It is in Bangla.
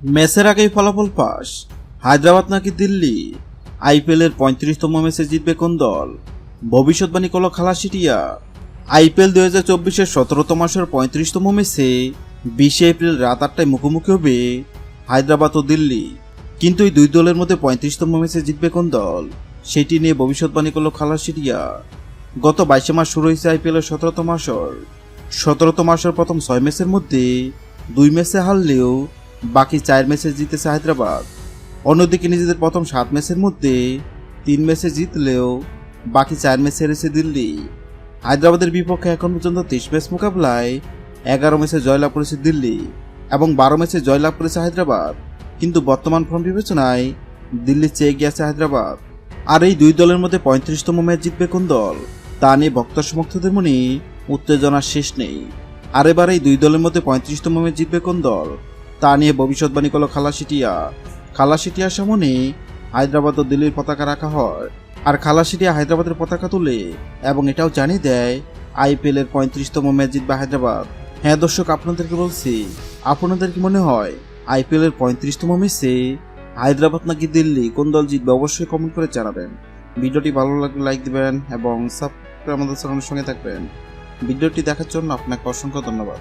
ম্যাচের আগেই ফলাফল পাস হায়দ্রাবাদ নাকি দিল্লি? আইপিএলের পঁয়ত্রিশতম ম্যাচে জিতবে কোন দল? ভবিষ্যৎবাণী করল খালাসিটিয়া আইপিএল দুই হাজার চব্বিশের সতেরোতম মাসের পঁয়ত্রিশতম ম্যাচে বিশে এপ্রিল রাত আটটায় মুখোমুখি হবে হায়দ্রাবাদ ও দিল্লি। কিন্তু এই দুই দলের মধ্যে পঁয়ত্রিশতম ম্যাচে জিতবে কোন দল? সেটি নিয়ে ভবিষ্যৎবাণী করল খালাসিটিয়া গত বাইশে মাস শুরু হয়েছে আইপিএলের সতেরোতম আসর। সতেরোতম আসর প্রথম ছয় ম্যাচের মধ্যে দুই ম্যাচে হারলেও বাকি চার ম্যাচে জিতেছে হায়দ্রাবাদ অন্যদিকে নিজেদের প্রথম সাত ম্যাচের মধ্যে তিন ম্যাচে জিতলেও বাকি চার ম্যাচে হেরেছে দিল্লি। হায়দ্রাবাদের বিপক্ষে এখন পর্যন্ত তেইশ ম্যাচ মোকাবেলায় এগারো ম্যাচে জয়লাভ করেছে দিল্লি এবং বারো ম্যাচে জয়লাভ করেছে হায়দ্রাবাদ। কিন্তু বর্তমান ফর্ম বিবেচনায় দিল্লি চেয়ে গিয়েছে হায়দ্রাবাদ। আর এই দুই দলের মধ্যে পঁয়ত্রিশতম ম্যাচ জিতবে কোন দল? তা নিয়ে ভক্ত সমর্থকদের মনে উত্তেজনার শেষ নেই। আর এবার এই দুই দলের মধ্যে পঁয়ত্রিশতম ম্যাচ জিতবে কোন দল? তা নিয়ে ভবিষ্যৎবাণী করল খালাসিটিয়া। খালাসিটিয়ার সামনে হায়দ্রাবাদ ও দিল্লির পতাকা রাখা হয়। আর খালাসিটিয়া হায়দ্রাবাদের পতাকা তুলে এবং এটাও জানিয়ে দেয় আইপিএল এর পঁয়ত্রিশতম ম্যাচ জিতবে হায়দ্রাবাদ। হ্যাঁ দর্শক, আপনাদেরকে বলছি, আপনাদের কি মনে হয় আইপিএল এর পঁয়ত্রিশতম ম্যাচে হায়দ্রাবাদ নাকি দিল্লি, কোন দল জিতবে অবশ্যই কমেন্ট করে জানাবেন। ভিডিওটি ভালো লাগলে লাইক দিবেন এবং সাবস্ক্রাইব আমাদের চ্যানেলের সঙ্গে থাকবেন। ভিডিওটি দেখার জন্য আপনাকে অসংখ্য ধন্যবাদ।